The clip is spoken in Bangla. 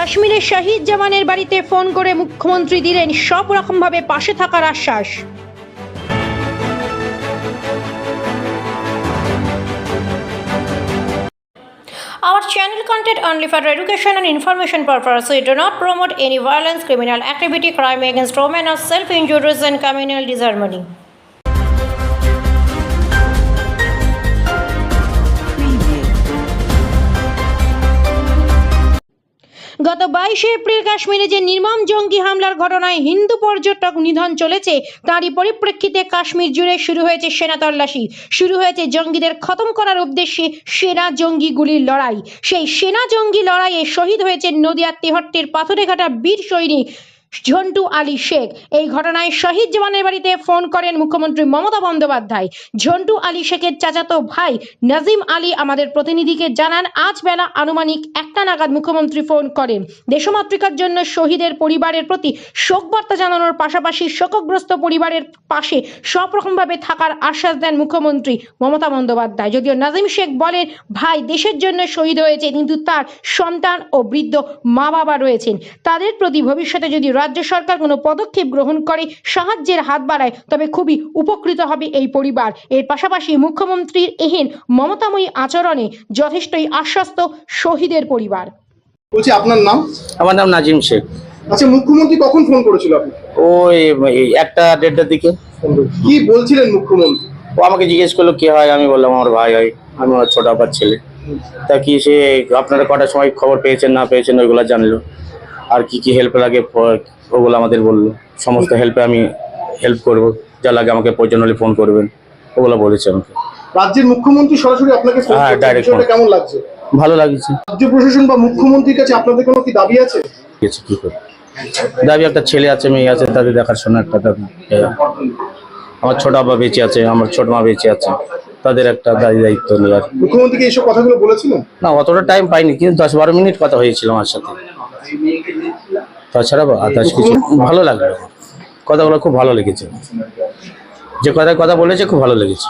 কাশ্মীরের শহীদ জওয়ানের বাড়িতে ফোন করে মুখ্যমন্ত্রী দিলেন সব রকমভাবে পাশে থাকার আশ্বাস Our channel content only for education and information purpose. We do not promote any violence, criminal activity, crime against women, or self-injuries and communal disharmony. গত বাইশে এপ্রিল কাশ্মীরে যে নির্মম জঙ্গি হামলার ঘটনায় হিন্দু পর্যটক নিধন চলেছে, তারই পরিপ্রেক্ষিতে কাশ্মীর জুড়ে শুরু হয়েছে সেনা তল্লাশি। শুরু হয়েছে জঙ্গিদের খতম করার উদ্দেশ্যে সেনা জঙ্গিগুলির লড়াই। সেই সেনা জঙ্গি লড়াইয়ে শহীদ হয়েছে নদিয়ার তেহট্টের পাথরে ঘাটা বীর সৈনিক ঝন্টু আলী শেখ। এই ঘটনায় শহীদ জওয়ানের বাড়িতে ফোন করেন মুখ্যমন্ত্রী মমতা বন্দ্যোপাধ্যায়। ঝন্টু আলী শেখের চাচাতো ভাই নাজিম আলী আমাদের প্রতিনিধিকে জানান, আজ বেলা আনুমানিক একটা নাগাদ মুখ্যমন্ত্রী ফোন করেন। দেশমাতৃকার জন্য শহীদের পরিবারের প্রতি শোক বার্তা জানানোর পাশাপাশি শোকগ্রস্ত পরিবারের পাশে সব রকমভাবে থাকার আশ্বাস দেন মুখ্যমন্ত্রী মমতা বন্দ্যোপাধ্যায়। যদিও নাজিম শেখ বলেন, ভাই দেশের জন্য শহীদ হয়েছে কিন্তু তার সন্তান ও বৃদ্ধ মা বাবা রয়েছেন। তাদের প্রতি ভবিষ্যতে যদি রাজ্য সরকার কোনো পদক্ষেপ গ্রহণ করে সাহায্যের হাত বাড়ায় তবে খুবই উপকৃত হবে এই পরিবার। এর পাশাপাশি মুখ্যমন্ত্রীর এহেন মমতাময়ী আচরণে যথেষ্টই আশ্বস্ত শহীদের পরিবার। বলছি আপনার নাম? আমার নাম নাজিম শেখ। আচ্ছা মুখ্যমন্ত্রী কখন ফোন করেছিল আপনি? ওই একটা দেড়টার দিকে। কি বলছিলেন মুখ্যমন্ত্রী? ও আমাকে জিজ্ঞেস করল কে হয়? আমি বললাম আমার ভাই হয়। আমি আমার ছোট আপার ছেলে। তা কি সে আপনারা কটার সময় খবর পেয়েছেন না পেয়েছেন ওইগুলো জানলো। আর কি কি হেল্প লাগে ওগুলো আমাদের বলল। সমস্ত হেল্পে আমি হেল্প করব। যা লাগে আমাকে প্রয়োজন হলে ফোন করবেন। ওগুলো বলেছে আমাকে। রাজ্যের মুখ্যমন্ত্রী সরাসরি আপনাকে হ্যাঁ, phone। কেমন লাগছে? ভালো লাগছে। রাজ্য প্রশাসন বা মুখ্যমন্ত্রীর কাছে আপনাদের কোনো কি দাবি আছে? গেছে কি করে দাবি একটা ছেলে আছে মেয়ে আছে তাদের দেখাশোনা একটা দাবি। আমার ছোট আব্বা বেঁচে আছে আমার ছোট মা বেঁচে আছে। তাদের একটা দায়ী দায়িত্ব নেওয়ার মুখ্যমন্ত্রীকে এইসব কথাগুলো বলেছিলেন? না অতটা টাইম পাইনি কিন্তু দশ বারো মিনিট কথা হয়েছিল আমার সাথে। তাছাড়া আদার্স কিছু ভালো লাগল। কথাগুলো খুব ভালো লেগেছে। যে কথায় কথা বলেছে খুব ভালো লেগেছে।